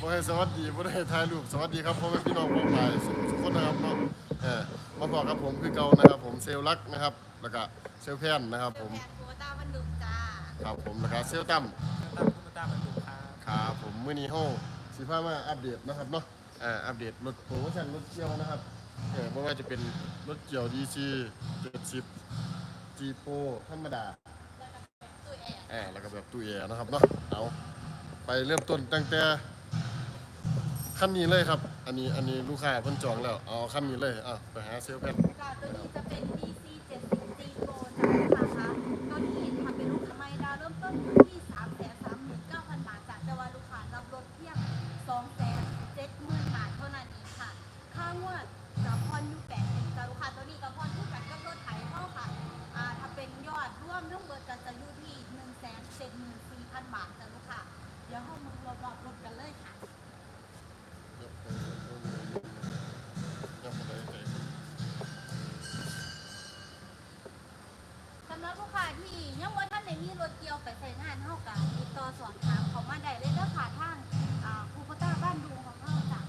บ่ให้สวัสดีบ่ได้ถ่ายรูปสวัสดีครับพ่อแม่พี่น้องพ่อพายทุกคนนะครับเนาะเออมาบอกกับผมคือเก่านะครับ ผมเซลลลักษณ์นะครับแล้วก็เซลลแพนนะครับ ผมแพนโคต้าบันดุงจ้าครับผมนะครับเซลลตั้มตั้งคุณตามันดูครับครับผมมื้อนี้เฮาสิพามาอัปเดตนะครับเนาะอ่าอัปเดตรถโปรโมชั่นรถเกี่ยวนะครับเออบ่ว่าจะเป็นรถเกี่ยว DC 70 G Pro ธรรมดาตุ้ยแอร์อ่าแล้วก็แบบตู้แอร์นะครับเนาะเอาไปเริ่มต้นตั้งแต่ ขั้นนี้เลยครับ อันนี้อันนี้ลูกค้าเพิ่นจองแล้ว เอาขั้นนี้เลยอะไปหาเซลลแพนค่ะตัวนี้จะเป็น DC ต่อสอบถามเขามาได้เลยเด้อค่ะทางอ่าคูโคต้าบ้านดุงของเราจ้ะ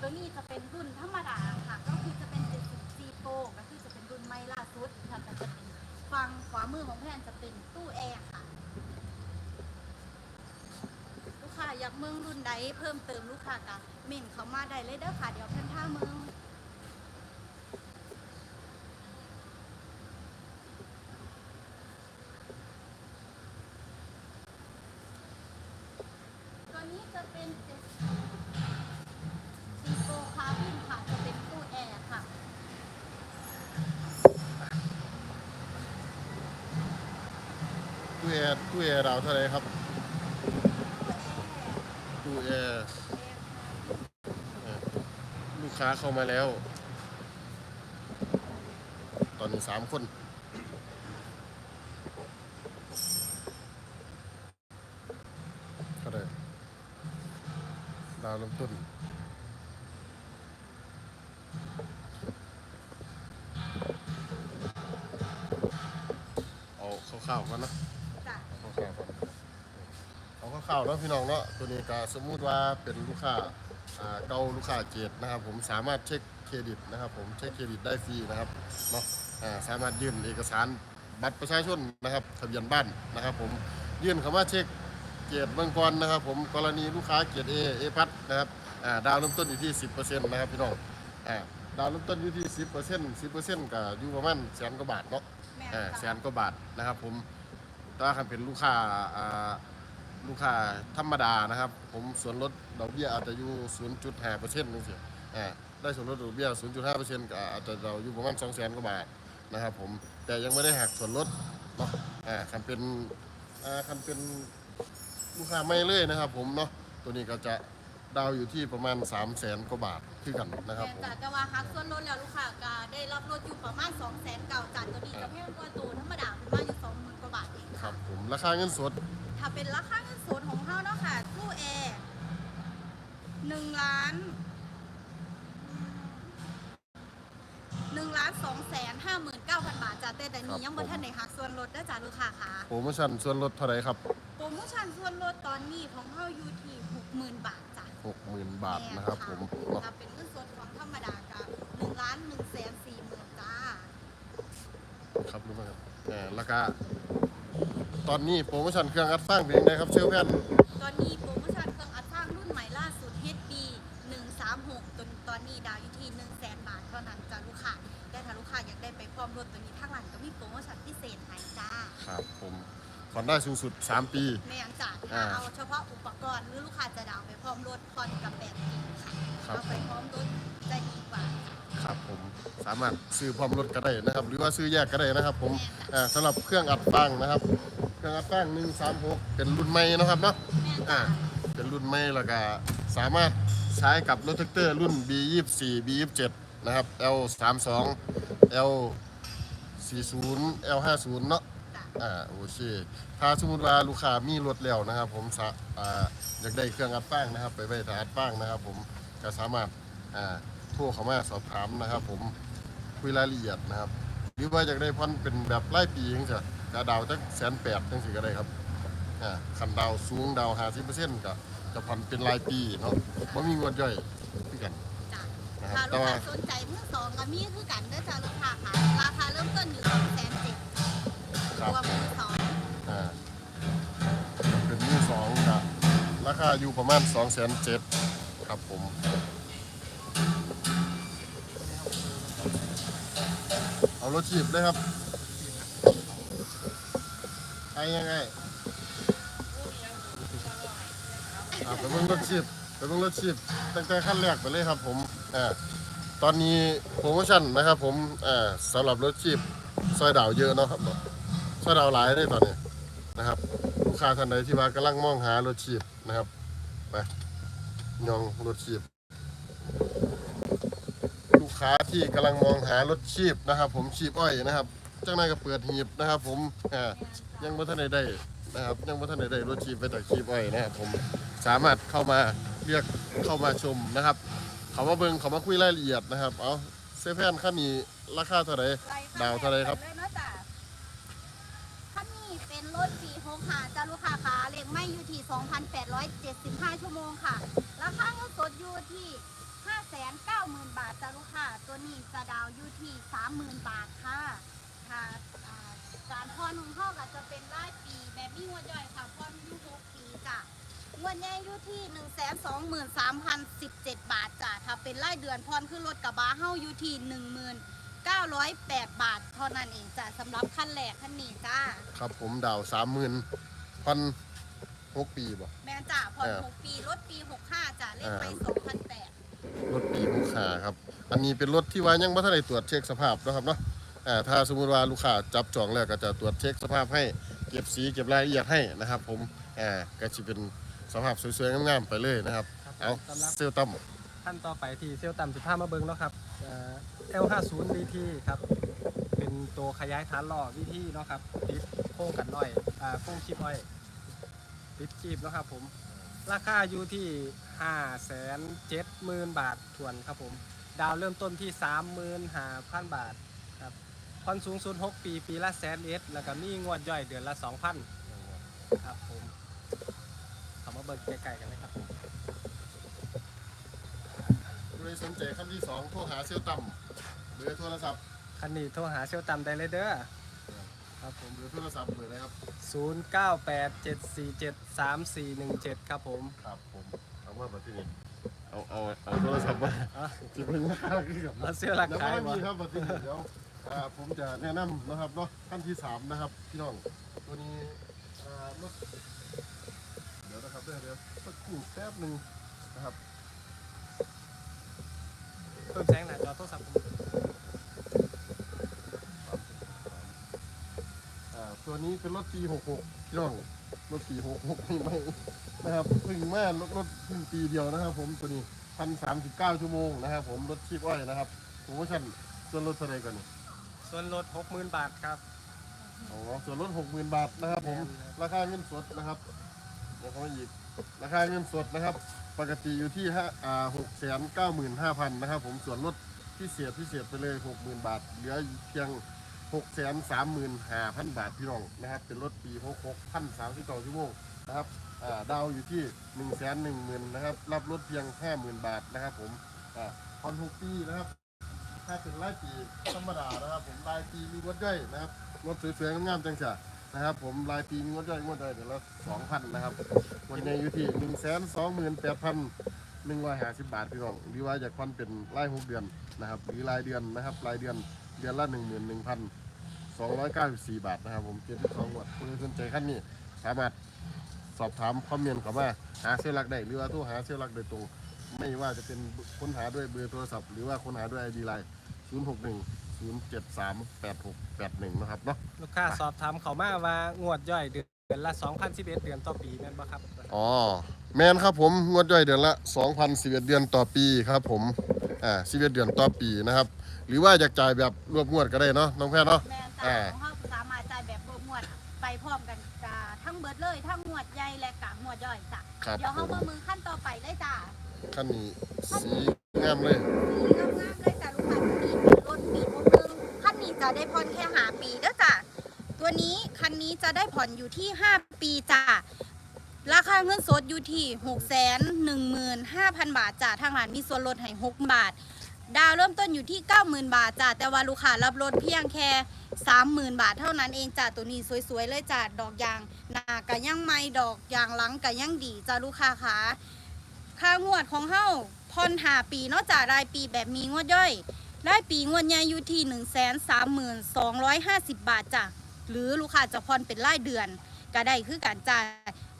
ตัวนี้จะเป็นรุ่นธรรมดาค่ะ ก็คือจะเป็น70 G Pro ก็คือจะเป็นรุ่นใหม่ล่าสุดค่ะแต่จะเป็นฟังขวามือของแพนจะเป็นตู้แอร์ค่ะ ลูกค้าอยากเมืองรุ่นใดเพิ่มเติมลูกค้ากับเม่นเขามาได้เลยเด้อค่ะเดี๋ยวเพิ่นท่าเมือง ตัวนี้จะเป็นเจ็ดซีโฟคาร์บินค่ะ จะเป็นตู้แอร์ค่ะ ตู้แอร์ตู้แอร์ดาวเท่าไรครับตู้แอร์ลูกค้าเข้ามาแล้ว ตอนนี้สามคนก็ได้ดาวเริ่มต้น ข้าวๆเนาะพี่น้องเนาะตัวนี้ก็สมมุติว่าเป็นลูกค้าอ่าเก่าลูกค้าเกตนะครับผมสามารถเช็คเครดิตนะครับผมเช็คเครดิตได้ฟรีนะครับเนาะอ่าสามารถยื่นเอกสารบัตรประชาชนนะครับทะเบียนบ้านนะครับ ผมยื่นคำว่าเช็คเกียรติเมืองกรนะครับ ผมกรณีลูกค้าเกียรติเอเอพัทนะครับอ่าดาวเริ่มต้นอยู่ที่ 10%นะครับพี่น้องอ่าดาวเริ่มต้นอยู่ที่ 10% 10%ก็อยู่ประมาณแสนกว่าบาทเนาะแม่อ่าแสจ้ะนกว่าบาทนะครับ ผมถ้าคันเป็นลูกค้าอ่า ลูกค้าธรรมดานะครับ ผมส่วนลดดอกเบี้ยอาจจะอยู่0.5เปอร์เซ็นต์นึงสิอ่าได้ส่วนลดดอกเบี้ย0.5เปอร์เซ็นต์ก็อาจจะเราอยู่ประมาณ2แสนกว่าบาทนะครับผมแต่ยังไม่ได้หักส่วนลดเนาะอ่าคันเป็นอ่าคันเป็นลูกค้าไม่เลยนะครับ ผมเนาะตัวนี้ก็จะดาวอยู่ที่ประมาณ 3 0 0แสนกว่าบาทคือกันนะครับแม่ผมจ้ะแต่ว่าหักส่วนลดแล้วลูกค้าก็ได้รับรถอยู่ประมาณ 2 0 0 0 0 0เก่าจัดตัวนี้จะแพงกว่าตัวธรรมดาประมาณอยู่20,000กว่าบาทเองครัค่ะบผมราคาเงินสด ถ้าเป็นราคาเงินสดของเฮาเนาะค่ะตู้แอร์1ล้าน1ล้าน2แสน59,000บาทจ้ะแต่แต่นี้ยังบ่ทันได้หักส่วนลดเด้อจ้ะลูกค้าค่ะ โปรโมชั่นส่วนลดเท่าไหร่ครับ โปรโมชั่นส่วนลดตอนนี้ของเฮาอยู่ที่60,000บาทจ้ะ60,000บาทนะครับ ผมเนาะถ้าเป็นเงินสดของธรรมดาก็หนึ่งล้านหนึ่งแสนสี่หมื่นจ้า ครับรู้ไหมครับเออแล้วก็ ตอนนี้โปรโมชั่นเครื่องอัดฟังเป็นยังไงครับเชลแพนตอนนี้โปรโมชั่นเครื่องอัดสร้างรุ่นใหม่ล่าสุด HB 136จนตอนนี้ดาวอยู่ที่1 0 0 0 0แสนบาทเท่านั้นจ้าลูกค้าแต่ถ้าลูกค้าอยากได้ไปพร้อมรถตัวนี้ทางหลังก็มีโปรโมชั่นพิเศษให้จ้าครับผมผ่อนได้สูงสุด 3 ปีแม่นจ้าอ่าถ้าเอาเฉพาะอุปกรณ์หรือลูกค้าจะดาวไปพร้อมรถผ่อนกับแบบนี้ค่ะครับ เอาไปพร้อมรถจะดีกว่าครับผมสามารถซื้อพร้อมรถก็ได้นะครับ หรือว่าซื้อแยกก็ได้นะครับ ผมอ่าสำหรับเครื่องอัดฟังนะครับ เครื่องอัดฟัง136เป็นรุ่นใหม่นะครับเนาะอ่าเป็นรุ่นใหม่แล้วก็สามารถใช้กับรถแท็กเตอร์รุ่น B24 B27 นะครับ L32 L40 L50 เนาะอ่าโอเคถ้าสมมติว่าลูกค้ามีรถแล้วนะครับ ผมสาอ่าอยากได้เครื่องอัดฟางนะครับ ไปไว้ถ้าอัดฟางนะครับ ผมก็สามารถอ่าโทรเข้ามาสอบถามนะครับ ผมคุยรายละเอียดนะครับ หรือว่าอยากได้ผ่อนเป็นแบบรายปีจังซี่ กะดาวจักแสนแปดจังสิก็ได้ครับอ่าคันดาวสูงดาว50%ก็จะจะผ่อนเป็นรายปีเนาะบ่มีงวดย่อยคือกัน จ้ะนะครับถ้าแต่ลูกว่า ค้าสนใจมือสองก็มีคือกันเด้อจ้าลูกค้าค่ะราคาเริ่มต้นอยู่สองแสนเจ็ดครับรวมมือสองอ่าเป็นมือสองครับราคาอยู่ประมาณ2 7 0 0 0ครับผมเอารถจีบเลยครับ ไอ้ยังไงอ่าไปเบิ่งรถจีบไปเบิ่งรถจีบตั้งแต่ขั้นแรกไปเลยครับผมอ่าตอนนี้โปรโมชั่นนะครับผมอ่าสำหรับรถจีบซอยดาวเยอะเนาะครับซอยดาวหลายได้ตอนนี้นะครับลูกค้าท่านใดที่ว่ากำลังมองหารถจีบนะครับไปยองรถจีบลูกค้าที่กำลังมองหารถชีพนะครับ ผมชีพอ้อยนะครับจ้างนายก็เปิดหีบนะครับ ผมอ่า ยังไม่ทันได้ได้นะครับยังไม่ทันได้ได้รถชีพไปจากชีพอ้อยนะครับผมสามารถเข้ามาเรียกเข้ามาชมนะครับ เขามาเบิ่งเขามาคุยรายละเอียดนะครับ เอาเซฟแพนขั้นนี้ราคาเท่าไหร่ ดาวเท่าไรครับ เลยเนาะจ้ะคันนี้เป็นรถปีหกหาจาลูกค้าค่ะเลขไม่อยู่ที่ 2,875 ชั่วโมงค่ะ ราคาเงินสดอยู่ที่ 590,000 บาทจาลูกค้าตัวนี้จะดาวอยู่ที่ 30,000 บาทค่ะค่ะ การผ่อนของเขาก็จะเป็นรายปีแบบมีงวดย่อยค่ะผ่อนอยู่6ปีจ้ะงวดใหญ่อยู่ที่1 2 3 0 1 7บาทจ้ะถ้าเป็นรายเดือนพรขึ้นรถกระบะเฮาอยู่ที่1908บาทเท่านั้นเองจ้ะสำหรับขั้นแรกขั้นนี้จ้าครับผมดาวสามหมื่นพันหกปีบ่ แม่นจ้ะผ่อนเออ6ปีรถปี65จ้ะเลขไปเออ2008รถปีลูกค้าครับ อันนี้เป็นรถที่ว่ายังไม่ทันได้ตรวจเช็คสภาพนะครับเนาะ อ่าถ้าสมมุติว่าลูกค้าจับจองแล้วก็จะตรวจเช็คสภาพให้เก็บสีเก็บรายละเอียดให้นะครับ ผมอ่าก็จะเป็นสภาพสวยๆงามๆไปเลยนะครับครับเอาสำหรับ เซลตั้มท่านต่อไปที่เซลล์ต่ำสิบห้ามาเบิ้งเนาะครับเอ่อ L50 VT ครับ เป็นตัวขยายฐานล้อ VT เนาะครับติดโค้งกันน้อยอ่าโค้งชิปอ้อยติดจีบเนาะครับผม ราคาอยู่ที่ 5 7 0 0 0 0 บาททวนครับผม ดาวเริ่มต้นที่ 35,000 บาทครับ ผ่อนสูงสุด6ปี ปีละแสนเอสแล้วก็มีงวดย่อยเดือนละ 2,000ครับผมเขามาเบิกไกลๆกันเลยครับเลยสนใจขั้นที่สองโทรหาเซลตั้มเบอร์โทรศัพท์คันนี้โทรหาเซลตำได้เลยเด้อครับผมเบอร์โทรศัพท์เบอร์อะไรครับ 0987443417 ครับผมครับผมเอามาบัดที่นี่เอาเอาเอาโทรศัพท์มาอะที่เป็นราคาคือกับมาเซลหลักเดี๋ยวขายไม่บ่มีครับบัดที่นี่เดี๋ยว อ่าผมจะแนะนำนะครับเนาะขั้นที่สามนะครับพี่น้องตัวนี้อ่ารถเดี๋ยวนะครับเดี๋ยวเดี๋ยวสักครู่แป๊บหนึ่งนะครับเพิ่มแสงหน้าจอโทรศัพท์ผมอ่าตัวนี้เป็นรถปี66พี่น้องรถปี66นี่ไม่นะครับเพิ่งมารถรถเพิ่งปีเดียวนะครับ ผมตัวนี้พันสามสิบเก้าชั่วโมงนะครับ ผมรถชีพอ้อยนะครับโปรโมชั่นส่วนลดเท่าไหรก่อนนี่ ส่วนลด60,000บาทครับ อ๋อส่วนลด60,000บาทนะครับผมแม่นครับราคาเงินสดนะครับเดี๋ยวเขามาอีกราคาเงินสดนะครับ ปกติอยู่ที่ห้าอ่าหกแสนเก้าหมื่นห้าพันนะครับผมส่วนลดพิเศษพิเศษไปเลยหกหมื่นบาท เหลือเพียงหกแสนสามหมื่นห้าพันบาทพี่น้องนะครับ เป็นรถปีหกหกพันสามสิบต่อชั่วโมงนะครับอ่าดาวอยู่ที่หนึ่งแสนหนึ่งหมื่นนะครับ รับรถเพียงห้าหมื่นบาทนะครับผมอ่าผ่อนหกปีนะครับ ถ้าเป็นรายปีธรรมดานะครับ ผมรายปีมีรถย่อยนะครับรถสวยๆงามๆจังจ้ะนะครับ ผมรายปีมีรถย่อยงวดย่อยเดี๋ยวละสองพันนะครับ วันนี้อยู่ที่หนึ่งแสนสองหมื่นแปดพันหนึ่งร้อยห้าสิบบาทพี่น้องหรือว่าอยากพันเป็นรายหกเดือนนะครับหรือรายเดือนนะครับรายเดือนเดือนละหนึ่งหมื่นหนึ่งพันสองร้อยเก้าสิบสี่บาทนะครับ ผมเจ็ดสิบสองวัตต์คุณสนใจขั้นนี้สามารถสอบถามคอมเมนต์เข้ามาหาเสื้อลักได้หรือว่าโทรหาเสื้อลักโดยตรง ไม่ว่าจะเป็นค้นหาด้วยเบอร์โทรศัพท์หรือว่าค้นหาด้วยไอดีไลน์0 6 1 0 7 3 8 6 8 1นะครับเนาะลูกค้าสอบถามเขามาว่างวดย่อยเดือนละ2,011เดือนต่อปีแม่นบ่ครับอ๋อแมนครับผมงวดย่อยเดือนละ2,011เดือนต่อปีครับผมอ่า11เดือนต่อปีนะครับ หรือว่าอยากจ่ายแบบรวบงวดก็ได้เนาะน้องแพทย์เนาะแม่นอ่าจ้าของเขาสามารถจ่ายแบบรวมงวดไปพร้อมกันจ้าทั้งเบิดเลยทั้งงวดใหญ่และกะงวดย่อยจ้ะครับเดี๋ยวผเขามมามือขั้นต่อไปเลยจ้า ขันนี้สีงามเลยงามๆเลยจ้ะลูกค้าที่เป็นรถปีหกหนึ่งคันนี้จะได้ผ่อนแค่หาปีเด้อจ้ะตัวนี้คันนี้จะได้ผ่อนอยู่ที่ 5 ปีจ้ะราคาเงินสดอยู่ที่6 1 5 0 0 0 บาทจ้าทางร้านมีส่วนลดให้6บาท ดาวเริ่มต้นอยู่ที่ 90,000 บาทจ้าแต่ว่าลูกค้ารับลดเพียงแค่30,000 บาทเท่านั้นเองจ้าตัวนี้สวยๆเลยจ้าดอกยางหน้ากะยังไม่ดอกยางหลังกะยังดีจ้าลูกค้าขา ค่างวดของเฮาผ่อนหาปีนาะจ้ารายปีแบบมีงวดย่อย รายปีงวดใหญ่อยู่ที่ 1 3 2 5 0 บาทจ้าหรือลูกค้าจะผ่อนเป็นรายเดือน ก็ได้คือการจ่าย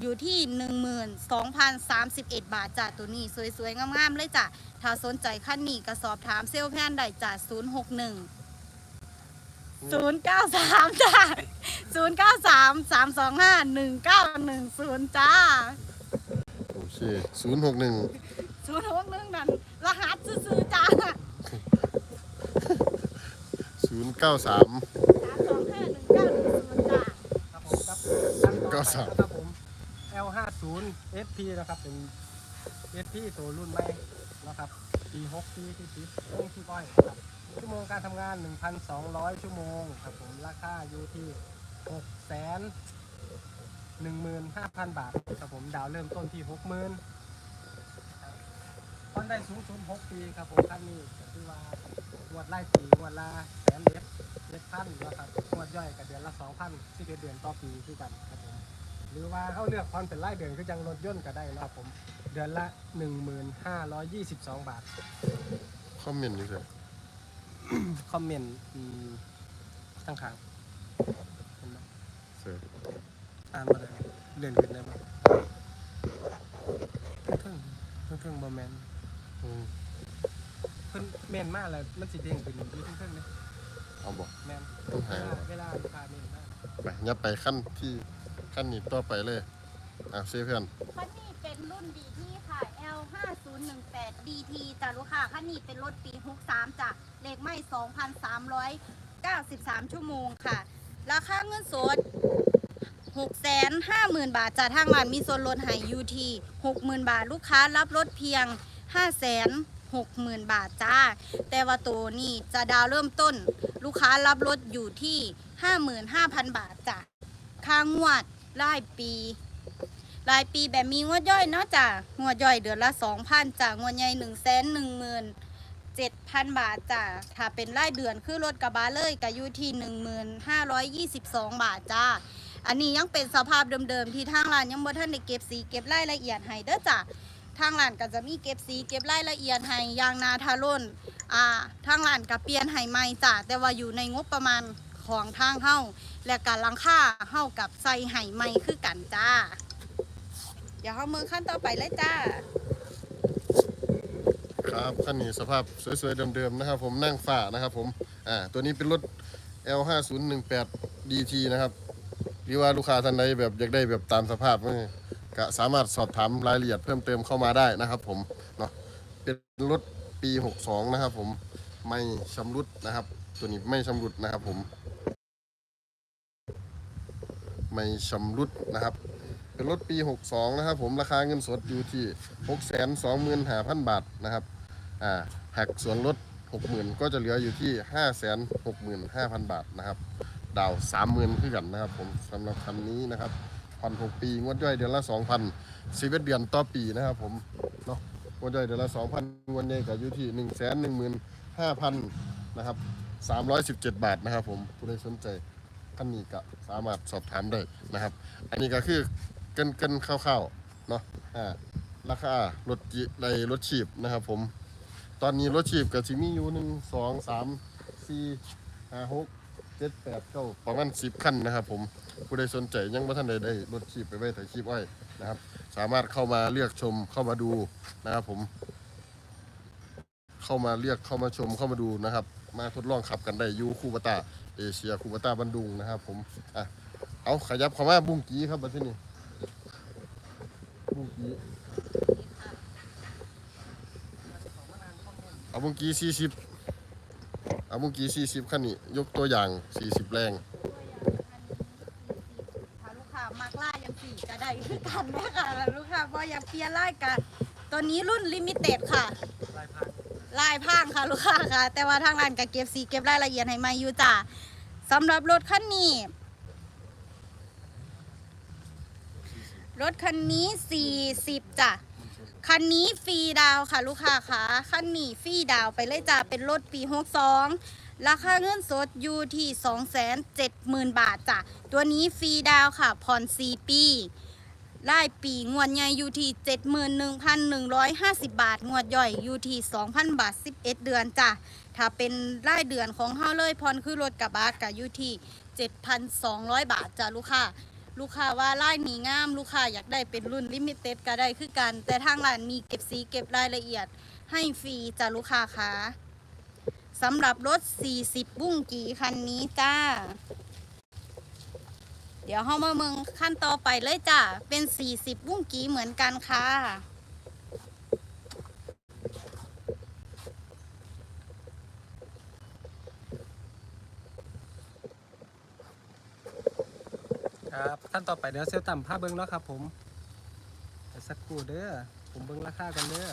อยู่ที่ 12,031 บาทจ้ะตัวนี้สวยๆ งามๆ เลยจ้ะ ถ้าสนใจขั้นนี้ก็สอบถามเซลแพนได้จ้ะ061 093 จ้ะ093 325 1910 จ้า โอเคศูนย์หกหนึ่ง061นั่นรหัสซื้อๆจ้าศูนย์เก้าสาม325 1910จ้าครับผมครับตั้งต่อไปก็สามนะครับผม L50 SP นะครับเป็น SP ตัวรุ่นใหม่นะครับปี6ปีที่ติดลงที่ก้อยครับชั่วโมงการทำงาน 1,200 ชั่วโมงครับผมราคาอยู่ที่6แสน 15,000 บาทครับผมดาวเริ่มต้นที่ 60,000ตอนได้สูงสุด6ปีครับผมคันนี้ก็คือว่างวดไล่ปีงวดละแสนเล็บเล็บพันนะครับงวดย่อยกับเดือนละ2,000ที่เดือนต่อปีคือกันครับผมหรือว่าเขาเลือกผ่อนเป็นรายเดือนคือจังรถยนต์ก็ได้นะครับผมเดือนละ 1522 บาท คอมเมนต์อยู่เลย คอมเมนต์อืมตั้งขางเห็นไหม เสร็จ อ่านมาเลยเลื่อนขึ้นได้ไหมเพิ่งเพิ่งเพิ่งบอแมนอืมเพิ่นแมนมากเลยมันสิเด้งขึ้นอยู่เพิ่งเพิ่งเลยเอาบอก แมนต้องเวหาลาเวลาลูกค้าแมนมากไปยับไปขั้นที่ขั้นนี้ต่อไปเลยอะเซเพื่อนคันนี้เป็นรุ่น DT ค่ะ L 5 0 1 8 DT จ้ะลูกค้าคันนี้เป็นรถปี 63จ้ะเลขไม่ 2,393 ชั่วโมงค่ะ ราคาเงินสด 650,000 บาทจ้ะทางร้านมีส่วนลดให้ยูที60,000 บาท ลูกค้ารับลดเพียง560,000 บาทจ้า แต่ว่าตัวนี้จะดาวเริ่มต้น ลูกค้ารับลดอยู่ที่ 55,000 บาทจ้ะค่างวดรายปี รายปีแบบมีงวดย่อยเนาะจ้ะงวดย่อยเดือนละสองพันจ้ะงวดใหญ่หนึ่งแสนหนึ่งหมื่นเจ็ดพันบาทจ้ะถ้าเป็นรายเดือนคือรถกระบะเลยก็อยู่ที่หนึ่งหมื่นห้าร้อยยี่สิบสองบาทจ้า อันนี้ยังเป็นสภาพเดิมๆที่ทางร้านยังบ่ทันได้เก็บสีเก็บรายละเอียดให้เด้อจ้ะทางร้านก็จะมีเก็บสีเก็บรายละเอียดให้ยางนาทาร่นอ่าทางร้านก็เปลี่ยนให้ใหม่จ้ะแต่ว่าอยู่ในงบประมาณของทางเฮาและการลังค่าเฮากับใส่ให้ใหม่คือกันจ้า เดี๋ยวเขามือขั้นต่อไปเลยจ้า ครับขั้นนี้สภาพสวยๆเดิมๆนะครับ ผมนั่งฝ่านะครับผมอ่าตัวนี้เป็นรถ L5018 DT นะครับ หรือว่าลูกค้าท่านใดแบบอยากได้แบบตามสภาพนี่ก็สามารถสอบถามรายละเอียดเพิ่มเติมเข้ามาได้นะครับ ผมเนาะเป็นรถปี 62 นะครับ ผมไม่ชำรุดนะครับ ตัวนี้ไม่ชำรุดนะครับ ผม ไม่ชำรุดนะครับ เป็นรถปี 62 นะครับ ผมราคาเงินสดอยู่ที่ 625,000 บาทนะครับอ่าหักส่วนลด60,000 ก็จะเหลืออยู่ที่ 565,000 บาทนะครับ ดาว30,000ขึ้นกันนะครับผมสำหรับคันนี้นะครับผ่อน6ปีงวดย่อยเดือนละ2,000 11เดือนต่อปีนะครับผมเนาะงวดย่อยเดือนละ2,000งวดใหญ่ก็อยู่ที่115,000นะครับ317บาทนะครับผมผู้ใดสนใจคันนี้ก็สามารถสอบถามได้นะครับ อันนี้ก็คือเกินเกินคร่าวๆเนาะอ่าราคารถในรถชีพนะครับผม ตอนนี้รถชีพกับสิมีอยู่หนึ่งสองสามสี่ห้าหก เจ็ดแปดเก้าประมาณสิบคันนะครับ ผมผู้ใดสนใจยังไม่ทันใดได้รถชีพไปไว้ถ่ายชีพอ้อยนะครับ สามารถเข้ามาเลือกชมเข้ามาดูนะครับผม เข้ามาเรียกเข้ามาชมเข้ามาดูนะครับ มาทดลองขับกันได้ยูคูบาตาเอเชียคูบาตาบันดุงนะครับ ผมอะเอาขยับเข้ามาบุ้งกี้ครับมาที่นี่บุ้งกี้เอาบุ้งกี้สี่สิบ เอาบุ้งกี้สี่สิบคันนี้ยกตัวอย่างสี่สิบแรง ถ้าลูกค้ามักล่ยังสี่ก็ได้คือกันนะคะแล้วลูกค้าพออยากเปลี่ยนไล่กัน ตัวนี้รุ่นลิมิเต็ดค่ะ ลายพันลายพรางค่ะลูกค้าค่ะ แต่ว่าทางร้านก็เก็บสีเก็บรายละเอียดให้มาอยู่จ้ะสำหรับรถคันนี้รรถคันนี้ 40จ้ะ คันนี้ฟรีดาวค่ะลูกค้าค่ะคันนี้ฟรีดาวไปเลยจ้ะเป็นรถปี 62 ราคาเงินสดอยู่ที่ 270,000 บาทจ้ะตัวนี้ฟรีดาวค่ะผ่อน4ปีรายปีงวดใหญ่อยู่ที่ 71,150 บาท งวดย่อยอยู่ที่ 2,000 บาท 11 เดือนจ้ะ ถ้าเป็นรายเดือนของเฮาเลยผ่อนคือรถกระบะก็อยู่ที่ 7,200 บาทจ้ะลูกค้า ลูกค้าว่าลายนี้งาม ลูกค้าอยากได้เป็นรุ่นลิมิเต็ดก็ได้คือกัน แต่ทางร้านมีเก็บสีเก็บรายละเอียด ให้ฟรีจ้ะลูกค้าคะสำหรับรถ 40 บุ้งกีคันนี้จ้า เดี๋ยวเฮามาเมืองขั้นต่อไปเลยจ้าเป็น 40 บุ้งกีเหมือนกันค่ะ ครับขั้นต่อไปเดี๋ยวเซลลต่ำผ้าเบิ้งเนาะครับผมสักครู่เด้อผมเบิ้งราคากันเด้อ